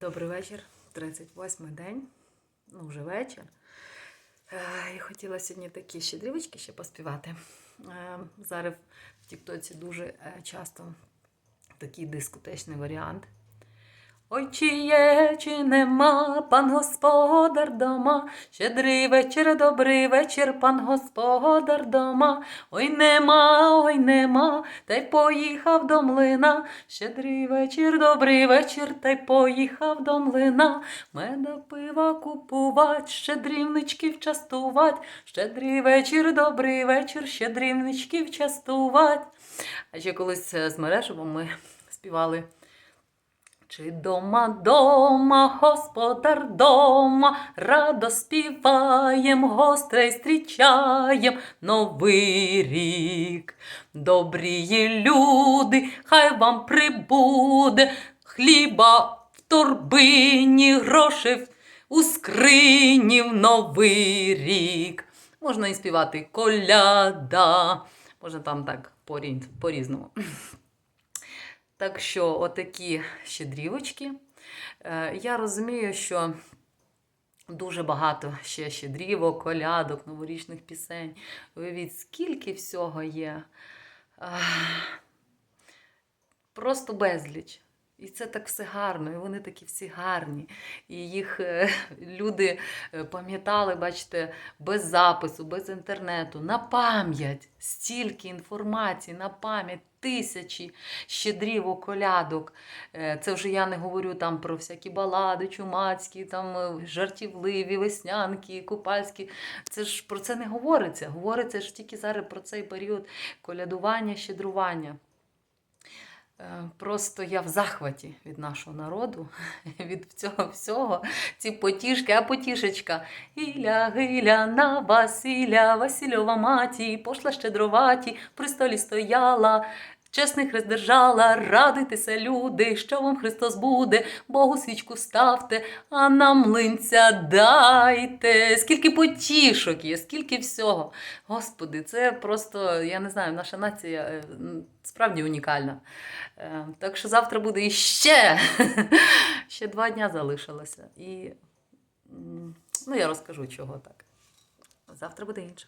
Добрий вечір, 38-й день, ну вже вечір. Е, І хотіла сьогодні такі щедрівочки ще поспівати. Е, Зараз в Тіктоці дуже е, часто такий дискотечний варіант. Ой, чи є, чи нема, пан господар дома, щедрий вечір, добрий вечір, пан господар дома. Ой, нема, ой, нема, та й поїхав до млина. Щедрий вечір, добрий вечір, та й поїхав до млина. Меда пива купувать, щедрівничків частувать. Щедрий вечір, добрий вечір, щедрівничків частувать. А ще колись з Мережевом ми співали. Чи дома, дома, господар дома, радо співаєм, гостей зустрічаєм новий рік. Добрі люди, хай вам прибуде хліба в торбині, грошей у скрині в новий рік. Можна і співати коляда, можна там так порін- по-різному. Так що, отакі щедрівочки. Е, Я розумію, що дуже багато ще щедрівок, колядок, новорічних пісень. Уявіть, скільки всього є. Просто безліч. І це так все гарно, і вони такі всі гарні. І їх е, люди е, пам'ятали, бачите, без запису, без інтернету, на пам'ять. Стільки інформації, на пам'ять, тисячі щедрівок, колядок. Е, Це вже я не говорю там про всякі балади, чумацькі, там жартівливі, веснянки, купальські. Це ж про це не говориться. Говориться ж тільки зараз про цей період колядування, щедрування. Е, Просто я в захваті від нашого народу, від цього всього. Ці потішки, а потішечка. Гіля, гиля на Василя, Васильова маті, пошла щедроваті, при столі стояла. Чесний хрест держала, радуйтеся, люди, що вам Христос буде, Богу свічку ставте, а нам млинця дайте. Скільки потішок є, скільки всього. Господи, це просто, я не знаю, наша нація е, справді унікальна. Е, Так що завтра буде іще. Ще два дня залишилося. І ну, я розкажу, чого так. Завтра буде інше.